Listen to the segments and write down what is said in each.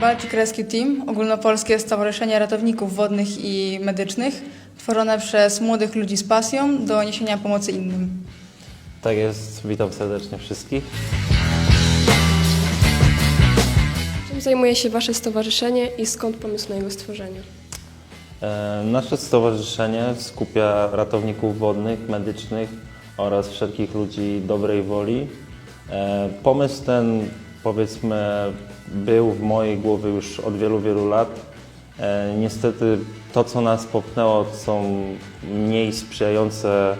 Baltic Rescue Team, ogólnopolskie stowarzyszenie ratowników wodnych i medycznych, tworzone przez młodych ludzi z pasją do niesienia pomocy innym. Tak jest, witam serdecznie wszystkich. Czym zajmuje się Wasze stowarzyszenie i skąd pomysł na jego stworzenie? E, Nasze stowarzyszenie skupia ratowników wodnych, medycznych oraz wszelkich ludzi dobrej woli. E, Pomysł ten, powiedzmy, był w mojej głowie już od wielu, wielu lat. E, Niestety to, co nas popchnęło, są mniej sprzyjające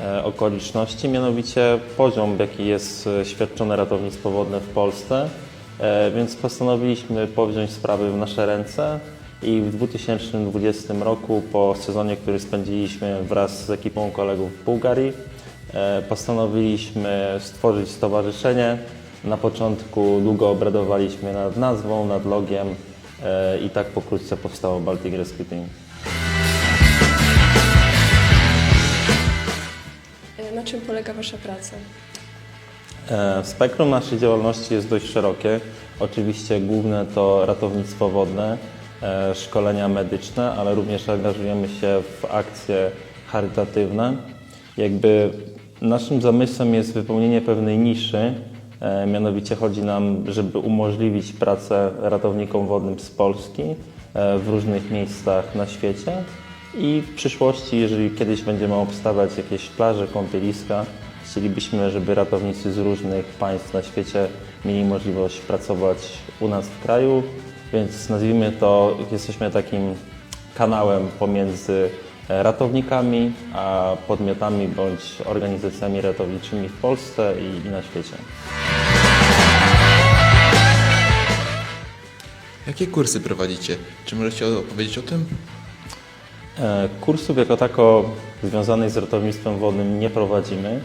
e, okoliczności, mianowicie poziom, w jaki jest e, świadczone ratownictwo wodne w Polsce. Więc postanowiliśmy powziąć sprawy w nasze ręce i w 2020 roku, po sezonie, który spędziliśmy wraz z ekipą kolegów w Bułgarii, postanowiliśmy stworzyć stowarzyszenie. Na początku długo obradowaliśmy nad nazwą, nad logiem e, i tak pokrótce powstało Baltic Rescue Team. E, Na czym polega Wasza praca? E, Spektrum naszej działalności jest dość szerokie. Oczywiście główne to ratownictwo wodne, szkolenia medyczne, ale również angażujemy się w akcje charytatywne. Jakby naszym zamysłem jest wypełnienie pewnej niszy, mianowicie chodzi nam, żeby umożliwić pracę ratownikom wodnym z Polski e, w różnych miejscach na świecie i w przyszłości, jeżeli kiedyś będziemy obstawiać jakieś plaże, kąpieliska, chcielibyśmy, żeby ratownicy z różnych państw na świecie mieli możliwość pracować u nas w kraju, więc nazwijmy to, jesteśmy takim kanałem pomiędzy e, ratownikami a podmiotami bądź organizacjami ratowniczymi w Polsce i, i na świecie. Jakie kursy prowadzicie? Czy możecie opowiedzieć o tym? E, Kursów jako tako związanych z ratownictwem wodnym nie prowadzimy,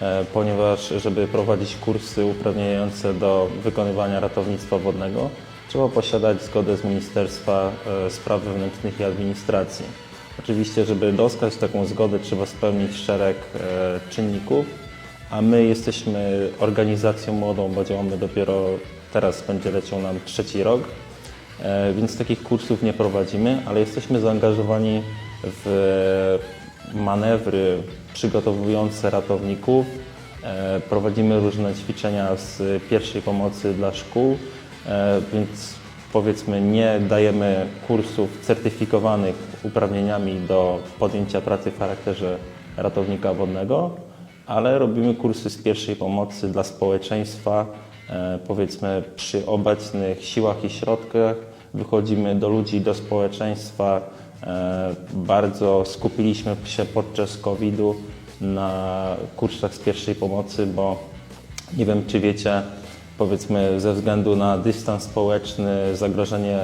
e, ponieważ żeby prowadzić kursy uprawniające do wykonywania ratownictwa wodnego, trzeba posiadać zgodę z Ministerstwa e, Spraw Wewnętrznych i Administracji. Oczywiście, żeby dostać taką zgodę, trzeba spełnić szereg czynników, a my jesteśmy organizacją młodą, bo działamy dopiero teraz, będzie leciał nam trzeci rok. E, Więc takich kursów nie prowadzimy, ale jesteśmy zaangażowani w manewry przygotowujące ratowników. E, Prowadzimy różne ćwiczenia z pierwszej pomocy dla szkół, e, więc powiedzmy nie dajemy kursów certyfikowanych uprawnieniami do podjęcia pracy w charakterze ratownika wodnego, ale robimy kursy z pierwszej pomocy dla społeczeństwa. E, powiedzmy przy obecnych siłach i środkach wychodzimy do ludzi, do społeczeństwa. E, bardzo skupiliśmy się podczas COVID-u na kursach z pierwszej pomocy, bo nie wiem czy wiecie, powiedzmy ze względu na dystans społeczny, zagrożenie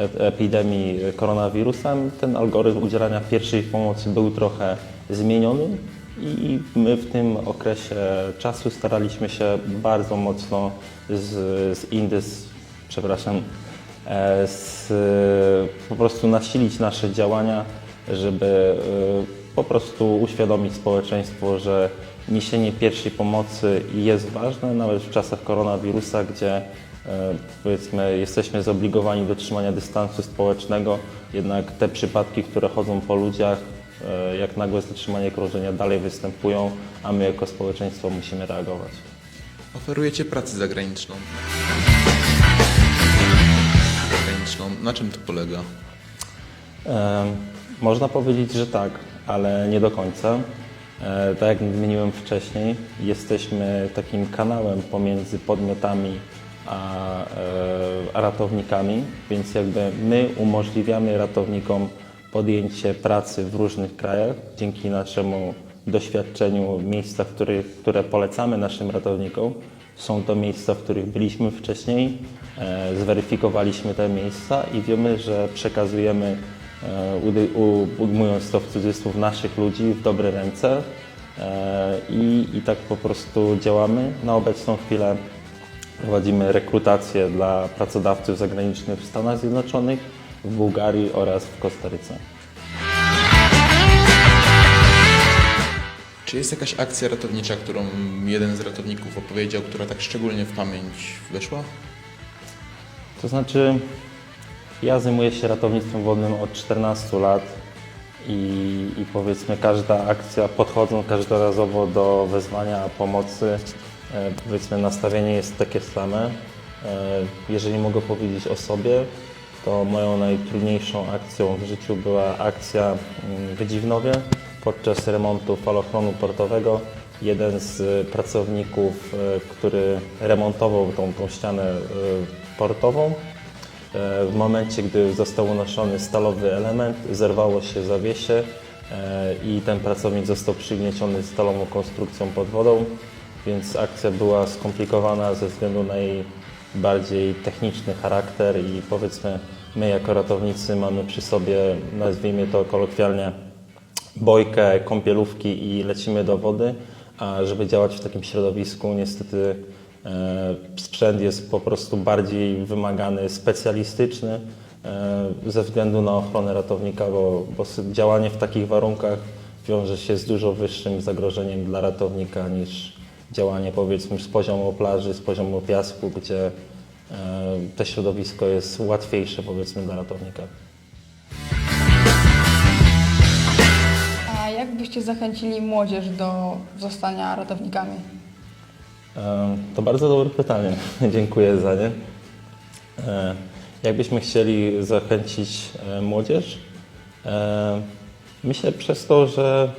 e- epidemii koronawirusem, ten algorytm udzielania pierwszej pomocy był trochę zmieniony i my w tym okresie czasu staraliśmy się bardzo mocno z, z Indys, przepraszam, e, z, po prostu nasilić nasze działania, żeby e, po prostu uświadomić społeczeństwo, że niesienie pierwszej pomocy jest ważne, nawet w czasach koronawirusa, gdzie e, powiedzmy jesteśmy zobligowani do trzymania dystansu społecznego, jednak te przypadki, które chodzą po ludziach, jak nagłe zatrzymanie krążenia dalej występują, a my jako społeczeństwo musimy reagować. Oferujecie pracę zagraniczną. Zagraniczną. Na czym to polega? E, Można powiedzieć, że tak, ale nie do końca. E, Tak jak wymieniłem wcześniej, jesteśmy takim kanałem pomiędzy podmiotami a, e, a ratownikami, więc jakby my umożliwiamy ratownikom podjęcie pracy w różnych krajach dzięki naszemu doświadczeniu miejsca, które polecamy naszym ratownikom. Są to miejsca, w których byliśmy wcześniej, e, zweryfikowaliśmy te miejsca i wiemy, że przekazujemy, e, u- ujmując to w cudzysłów, naszych ludzi w dobre ręce e, i, i tak po prostu działamy. Na obecną chwilę prowadzimy rekrutację dla pracodawców zagranicznych w Stanach Zjednoczonych, w Bułgarii oraz w Kostaryce. Czy jest jakaś akcja ratownicza, którą jeden z ratowników opowiedział, która tak szczególnie w pamięć weszła? To znaczy, ja zajmuję się ratownictwem wodnym od 14 lat i, i powiedzmy każda akcja, podchodzą każdorazowo do wezwania pomocy, e, powiedzmy nastawienie jest takie same. E, jeżeli mogę powiedzieć o sobie, to moją najtrudniejszą akcją w życiu była akcja mm, w Dziwnowie podczas remontu falochronu portowego. Jeden z pracowników, e, który remontował tą, tą ścianę e, portową, E, W momencie, gdy został unoszony stalowy element, zerwało się zawiesie e, i ten pracownik został przygnieciony stalową konstrukcją pod wodą, więc akcja była skomplikowana ze względu na jej bardziej techniczny charakter i powiedzmy my jako ratownicy mamy przy sobie, nazwijmy to kolokwialnie, bojkę, kąpielówki i lecimy do wody, a żeby działać w takim środowisku niestety e, sprzęt jest po prostu bardziej wymagany, specjalistyczny e, ze względu na ochronę ratownika, bo, bo działanie w takich warunkach wiąże się z dużo wyższym zagrożeniem dla ratownika niż działanie powiedzmy z poziomu plaży, z poziomu piasku, gdzie e, to środowisko jest łatwiejsze powiedzmy dla ratownika. A jak byście zachęcili młodzież do zostania ratownikami? E, To bardzo dobre pytanie. Dziękuję za nie. E, Jakbyśmy chcieli zachęcić młodzież? Myślę przez to, że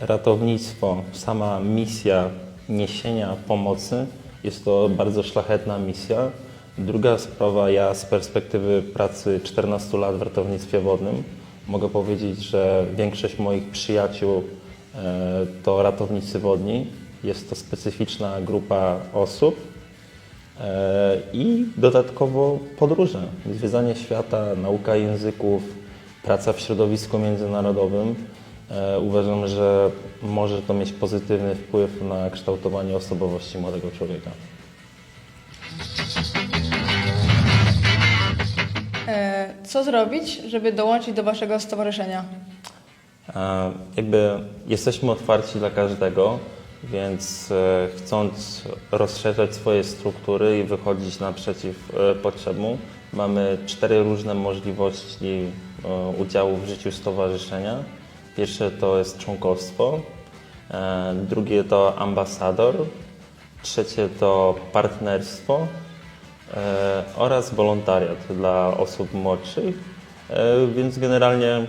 ratownictwo, sama misja niesienia pomocy jest to bardzo szlachetna misja. Druga sprawa, ja z perspektywy pracy 14 lat w ratownictwie wodnym mogę powiedzieć, że większość moich przyjaciół e, to ratownicy wodni. Jest to specyficzna grupa osób. E, I dodatkowo podróże, zwiedzanie świata, nauka języków, praca w środowisku międzynarodowym. E, Uważam, że może to mieć pozytywny wpływ na kształtowanie osobowości młodego człowieka. E, Co zrobić, żeby dołączyć do waszego stowarzyszenia? E, Jakby jesteśmy otwarci dla każdego, więc chcąc rozszerzać swoje struktury i wychodzić naprzeciw potrzebom, mamy cztery różne możliwości udziału w życiu stowarzyszenia. Pierwsze to jest członkostwo, e, drugie to ambasador, trzecie to partnerstwo e, oraz wolontariat dla osób młodszych, e, więc generalnie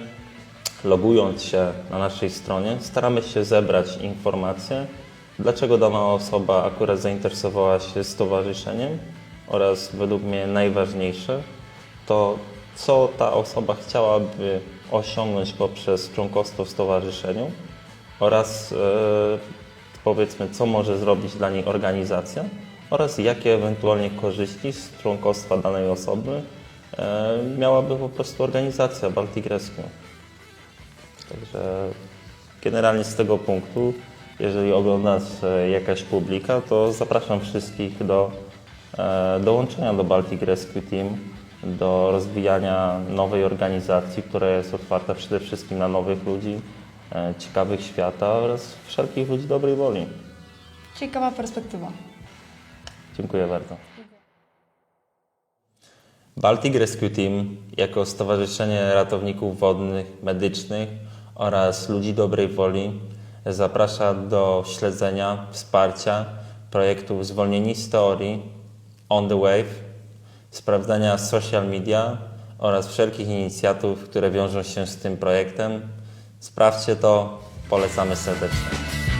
logując się na naszej stronie, staramy się zebrać informacje, dlaczego dana osoba akurat zainteresowała się stowarzyszeniem oraz według mnie najważniejsze, to co ta osoba chciałaby osiągnąć poprzez członkostwo w stowarzyszeniu oraz e, powiedzmy, co może zrobić dla niej organizacja oraz jakie ewentualnie korzyści z członkostwa danej osoby e, miałaby po prostu organizacja Baltic Rescue. Także generalnie z tego punktu, jeżeli ogląda nas e, jakaś publika, to zapraszam wszystkich do e, dołączenia do Baltic Rescue Team, do rozwijania nowej organizacji, która jest otwarta przede wszystkim na nowych ludzi, e, ciekawych świata oraz wszelkich ludzi dobrej woli. Ciekawa perspektywa. Dziękuję bardzo. Baltic Rescue Team jako Stowarzyszenie Ratowników Wodnych, Medycznych oraz ludzi dobrej woli zaprasza do śledzenia, wsparcia projektów Zwolnieni z teorii, On the Wave, sprawdzania social media oraz wszelkich inicjatyw, które wiążą się z tym projektem. Sprawdźcie to, polecamy serdecznie.